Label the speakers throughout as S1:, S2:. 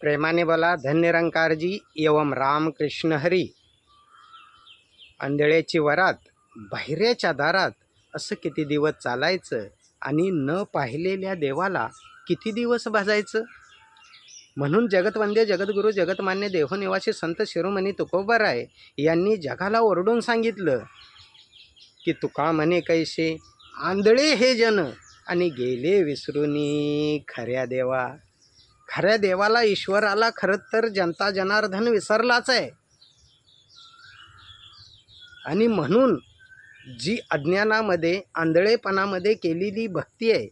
S1: प्रेमाने बोला धन्यरंकारजी एवम रामकृष्ण हरी. आंधळ्याची वरात बहिऱ्याच्या दारात असं किती दिवस चालायचं आणि न पाहिलेल्या देवाला किती दिवस भाजायचं म्हणून जगतवंदे जगद्गुरू जगतमान्य देहोनिवासी संत शिरोमणी तुकोबाराय यांनी जगाला ओरडून सांगितलं की तुका म्हणे कैसे? आंधळे हे जन आणि गेले विसरूनी खऱ्या देवा. खऱ्या देवाला ईश्वराला खरं तर जनता जनार्दन विसरलाच आहे. आणि म्हणून जी अज्ञानामध्ये आंधळेपणामध्ये केलेली भक्ती आहे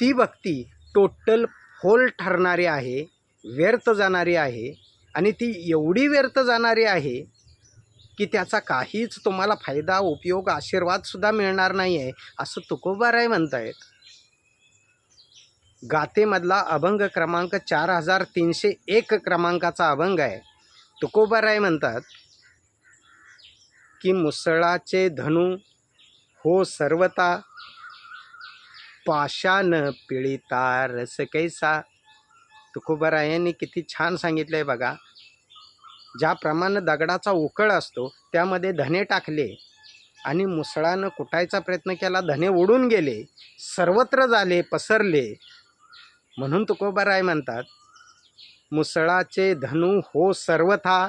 S1: ती भक्ती टोटल फोल ठरणारी आहे व्यर्थ जाणारी आहे आणि ती एवढी व्यर्थ जाणारी आहे की त्याचा काहीच तुम्हाला फायदा उपयोग आशीर्वादसुद्धा मिळणार नाही आहे असं तुकोबाराय म्हणतायत. गातेमधला अभंग क्रमांक चार हजार तीनशे एक क्रमांकाचा अभंग आहे. तुकोबाराय म्हणतात की मुसळाचे धनु हो सर्वता पाषाण पिळिता रस कैसा. तुकोबारायांनी किती छान सांगितलं आहे बघा. ज्याप्रमाणे दगडाचा उकळ असतो त्यामध्ये धने टाकले आणि मुसळानं कुटायचा प्रयत्न केला धने उडून गेले सर्वत्र झाले पसरले म्हणून तुकोबाराय म्हणतात मुसळाचे धनु हो सर्वथा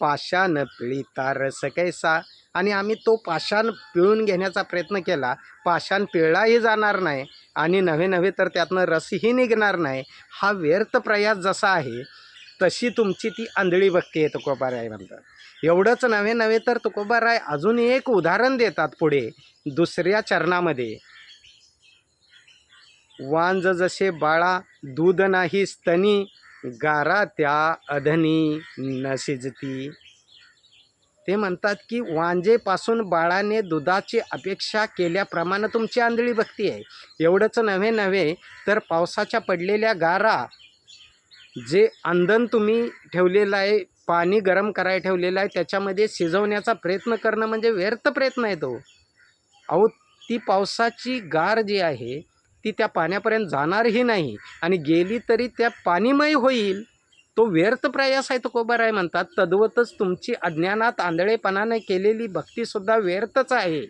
S1: पाषाण पिळिता रस कैसा. आणि आम्ही तो पाषाण पिळून घेण्याचा प्रयत्न केला. पाषाण पिळलाही जाणार नाही आणि नव्हे नव्हे तर त्यातनं रसही निघणार नाही. हा व्यर्थ प्रयास जसा आहे तशी तुमची ती आंधळी भक्ती आहे तुकोबाराय म्हणतात. एवढंच नव्हे नव्हे तर तुकोबाराय अजून एक उदाहरण देतात पुढे दुसऱ्या चरणामध्ये. वांज जसे बाळा दूध नाही स्तनी गारा त्या अधनी न शिजती ते म्हणतात की वांजेपासून बाळाने दुधाची अपेक्षा केल्याप्रमाणे तुमची आंधळी भक्ती आहे. एवढंच नव्हे नव्हे तर पावसाच्या पडलेल्या गारा जे अंधन तुम्ही ठेवलेलं आहे पाणी गरम करायला ठेवलेलं आहे त्याच्यामध्ये शिजवण्याचा प्रयत्न करणं म्हणजे व्यर्थ प्रयत्न आहे तो. अहो ती पावसाची गार जी आहे ती त्या पाण्यापर्यंत जाणारही नाही आणि गेली तरी त्या पाणीमय होईल. तो व्यर्थ प्रयास आहे तो कोबाराय म्हणतात. तद्वतच तुमची अज्ञानात आंधळेपणाने केलेली भक्तीसुद्धा व्यर्थच आहे.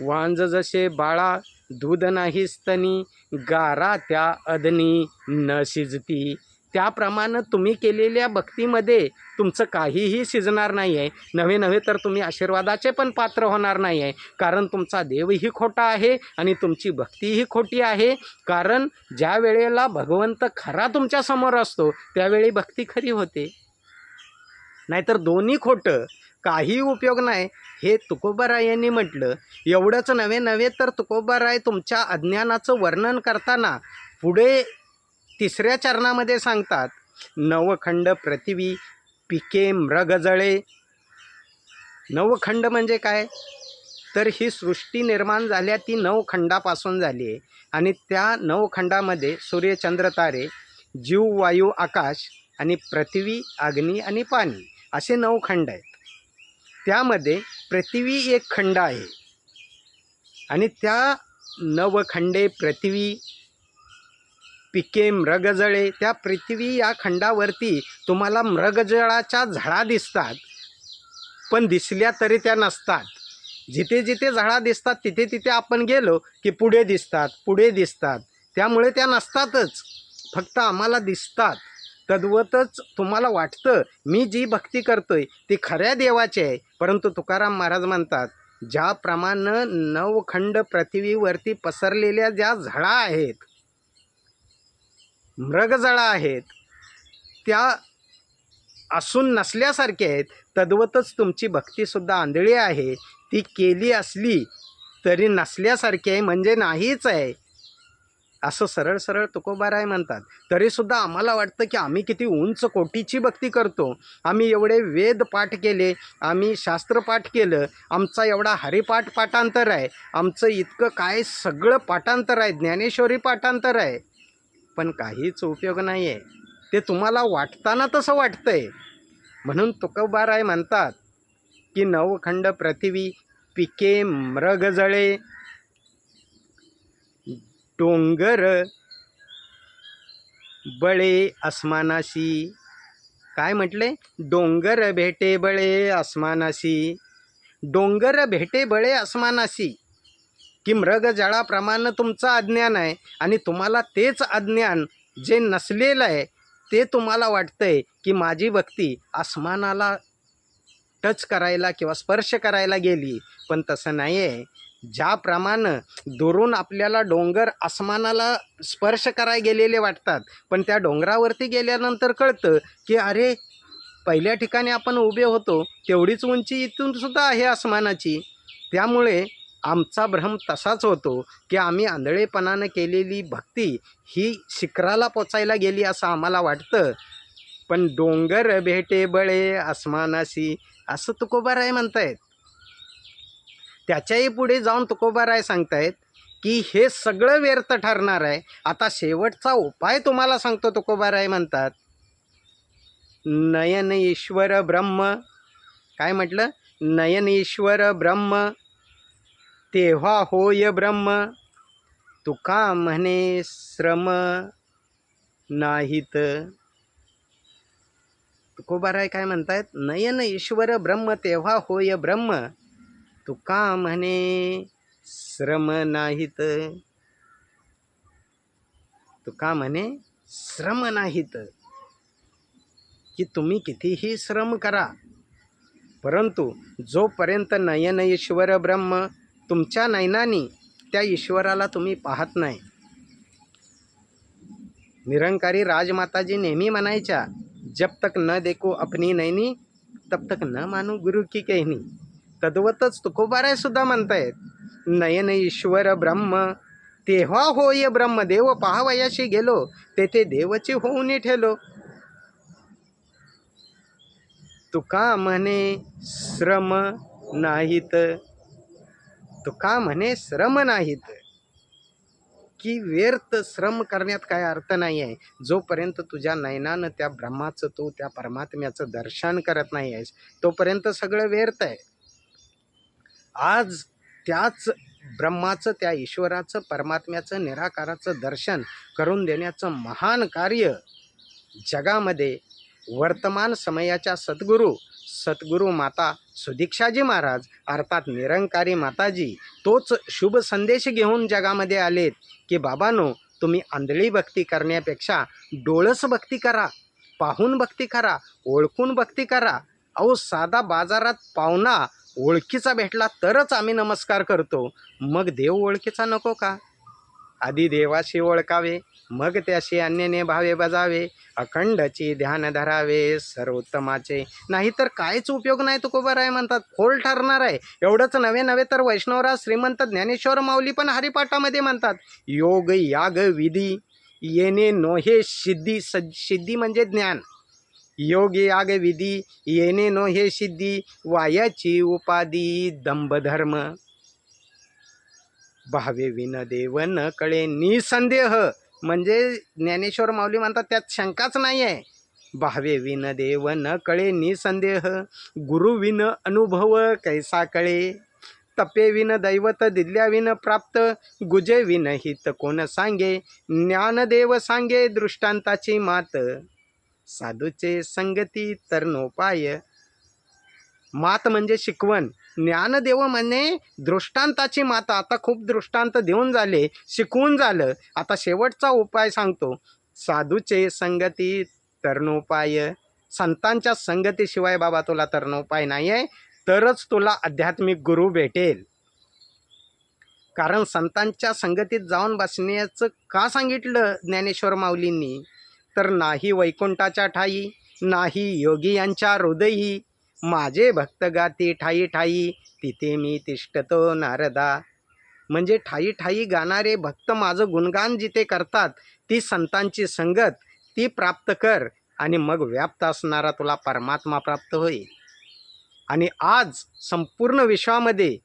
S1: वांज जसे बाळा दूध नाही स्तनी गारा त्या अदनी न शिजती. त्याप्रमाणे तुम्ही केलेल्या भक्तीमध्ये तुमचं काहीही शिजणार नाही आहे नव्हे नव्हे तर तुम्ही आशीर्वादाचे पण पात्र होणार नाही आहे कारण तुमचा देवही खोटा आहे आणि तुमची भक्तीही खोटी आहे. कारण ज्या वेळेला भगवंत खरा तुमच्यासमोर असतो त्यावेळी भक्ती खरी होते. नाहीतर दोन्ही खोटं काही उपयोग नाही. हे तुकोबाराय यांनी म्हटलं एवढंच नव्हे नव्हे तर तुकोबाराय तुमच्या अज्ञानाचं वर्णन करताना पुढे तिसऱ्या चरणामध्ये सांगतात नवखंड पृथ्वी पिके मृगजळे नवखंड म्हणजे काय? तर ही सृष्टी निर्माण झाल्या ती नवखंडापासून झाली आहे. आणि त्या नवखंडामध्ये सूर्यचंद्र तारे जीव वायू आकाश आणि पृथ्वी अग्नी आणि पाणी असे नऊ खंड आहेत. त्यामध्ये पृथ्वी एक खंड आहे. आणि त्या नवखंडे पृथ्वी पिके मृगजळे. त्या पृथ्वी या खंडावरती तुम्हाला मृगजळाच्या झाडा दिसतात. पण दिसल्या तरी त्या नसतात. जिथे जिथे झाडा दिसतात तिथे तिथे आपण गेलो की पुढे दिसतात पुढे दिसतात. त्यामुळे त्या नसतातच. फक्त आम्हाला दिसतात. तद्वतच तुम्हाला वाटतं मी जी भक्ती करतोय ती खऱ्या देवाची आहे. परंतु तुकाराम महाराज म्हणतात ज्याप्रमाणे नवखंड पृथ्वीवरती पसरलेल्या ज्या झाडा आहेत मृगजळा आहेत त्या असून नसल्यासारख्या आहेत. तद्वतच तुमची भक्तीसुद्धा आंधळी आहे. ती केली असली तरी नसल्यासारखी आहे म्हणजे नाहीच आहे. असं सरळ सरळ तुकोबाराय म्हणतात. तरीसुद्धा आम्हाला वाटतं की आम्ही किती उंच कोटीची भक्ती करतो. आम्ही एवढे वेद पाठ केले आम्ही शास्त्रपाठ केलं आमचा एवढा हरिपाठ पाठांतर आहे. आमचं इतकं काय सगळं पाठांतर आहे ज्ञानेश्वरी पाठांतर आहे. पण काहीच उपयोग नाही आहे ते तुम्हाला वाटताना तसं वाटतं आहे म्हणून तुकोबाराय म्हणतात की नवखंड पृथ्वी पिके मृगजळे डोंगर बळे अस्मानाशी काय म्हटले? डोंगर भेटे बळे अस्मानाशी डोंगर भेटे बळे अस्मानाशी की मृगजळाप्रमाणे तुमचं अज्ञान आहे आणि तुम्हाला तेच अज्ञान जे नसलेलं आहे ते तुम्हाला वाटतंय की माझी भक्ती आसमानाला टच करायला किंवा स्पर्श करायला गेली. पण तसं नाही आहे ज्याप्रमाणे दुरून आपल्याला डोंगर आसमानाला स्पर्श करायला गेलेले वाटतात पण त्या डोंगरावरती गेल्यानंतर कळतं की अरे पहिल्या ठिकाणी आपण उभे होतो तेवढीच उंची इथून सुद्धा आहे आसमानाची. त्यामुळे आमचा भ्रम तसाच होतो की आम्ही आंधळेपणानं केलेली भक्ती ही शिखराला पोचायला गेली असं आम्हाला वाटतं. पण डोंगर भेटे बळे आसमानाशी असं तुकोबाराय म्हणतायत. त्याच्याही पुढे जाऊन तुकोबाराय सांगतायत की हे सगळं व्यर्थ ठरणार आहे आता शेवटचा उपाय तुम्हाला सांगतो तुकोबाराय म्हणतात. नयन ईश्वर ब्रह्म. काय म्हटलं? नयन ईश्वर ब्रह्म. तेव्हा होय ब्रह्म. तुका म्हणे श्रम नाहीत. तुकोबाराय काय म्हणतायत? नयन ईश्वर ब्रह्म तेव्हा होय ब्रह्म. तुका म्हणे श्रम नाहीत. तुका म्हणे श्रम नाहीत. की तुम्ही कितीही श्रम करा परंतु जोपर्यंत नयन ईश्वर ब्रह्म तुमच्या नैनानी त्या ईश्वराला तुम्ही पाहत नाही. निरंकारी राजमाताजी नेहमी म्हणायच्या जब तक न देखो अपनी नैनी तब तक न मानू गुरु की कहनी. तद्वतच तुकोबाराय सुद्धा म्हणतायत नयन ईश्वर ब्रह्म तेव्हा होय ब्रह्म देव पाहावयाशी गेलो तेथे देवची होऊन ठेलो. तुका म्हणे श्रम नाहीत तुका म्हणे श्रम नाहीत. की व्यर्थ श्रम करण्यात काय अर्थ नाही आहे. जोपर्यंत तुझ्या नयनानं त्या ब्रह्माचं तू त्या परमात्म्याचं दर्शन करत नाही आहेस तोपर्यंत सगळं व्यर्थ आहे. आज त्याच ब्रह्माचं त्या ईश्वराचं परमात्म्याचं निराकाराचं दर्शन करून देण्याचं महान कार्य जगामध्ये वर्तमान समयाच्या सद्गुरू सद्गुरू माता सुदीक्षाजी महाराज अर्थात निरंकारी माताजी तोच शुभ संदेश घेऊन जगामध्ये आलेत की बाबानो तुम्ही आंधळी भक्ती करण्यापेक्षा डोळस भक्ती करा पाहून भक्ती करा ओळखून भक्ती करा. अहो साधा बाजारात पाहुणा ओळखीचा भेटला तरच आम्ही नमस्कार करतो. मग देव ओळखीचा नको का? आधी देवाशी ओळखावे मग त्याशी अन्यने भावे बजावे अखंडची ध्यान धरावे सर्वोत्तमाचे. नाही तर काहीच उपयोग नाही तुकोबाराय म्हणतात. खोल ठरणार आहे. एवढंच नवे नवे तर वैष्णवराज श्रीमंत ज्ञानेश्वर माऊली पण हरिपाठामध्ये म्हणतात योग याग विधी येणे नोहे सिद्धी. स सिद्धी म्हणजे ज्ञान. योग याग विधी येणे नोहे सिद्धी वायाची उपाधी दंभधर्म. भावे विन देव न कळे निसंदेह. म्हणजे ज्ञानेश्वर माऊली म्हणतात त्यात शंकाच नाही आहे भावे विन देव न कळे निसंदेह गुरु विन अनुभव कैसा कळे. तपे विन दैवत दिल्या विन प्राप्त गुजे विन हित कोण सांगे. ज्ञानदेव सांगे दृष्टांताची मात. साधूचे संगती तरणोपाय मात म्हणजे शिकवण. ज्ञानदेव म्हणे दृष्टांताची माता आता खूप दृष्टांत देऊन झाले शिकवून झालं. आता शेवटचा उपाय सांगतो. साधूचे संगती तरणोपाय. संतांच्या संगतीशिवाय बाबा तुला तरणोपाय नाही आहे तरच तुला आध्यात्मिक गुरु भेटेल. कारण संतांच्या संगतीत जाऊन बसण्याचं का सांगितलं ज्ञानेश्वर माऊलींनी? तर नाही वैकुंठाच्या ठाई नाही योगी यांच्या हृदयी माझे भक्त गाती ठाई ठाई तिथे मी तिष्ठतो नारदा. म्हणजे ठाई ठाई गाणारे भक्त माझं गुणगान जिथे करतात ती संतांची संगत ती प्राप्त कर आणि मग व्याप्त असणारा तुला परमात्मा प्राप्त होईल. आणि आज संपूर्ण विश्वामध्ये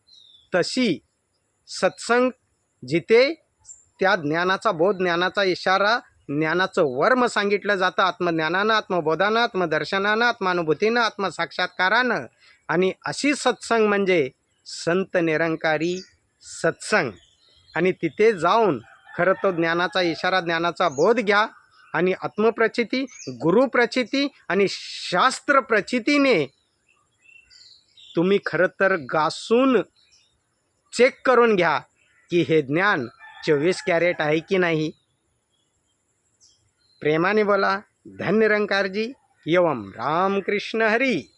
S1: तशी सत्संग जिथे त्या ज्ञानाचा बोध ज्ञानाचा इशारा ज्ञानाचं वर्म सांगितलं जातं. आत्मज्ञानानं आत्मबोधानं आत्मदर्शनानं आत्मानुभूतीनं आत्मसाक्षात्कारानं. आणि अशी सत्संग म्हणजे संत निरंकारी सत्संग. आणि तिथे जाऊन खरं तो ज्ञानाचा इशारा ज्ञानाचा बोध घ्या. आणि आत्मप्रचिती गुरुप्रचिती आणि शास्त्रप्रचितीने तुम्ही खरं तर गासून चेक करून घ्या की हे ज्ञान चोवीस कॅरेट आहे की नाही. प्रेमाने बोला धन्य रंकारजी एवम रामकृष्ण हरी।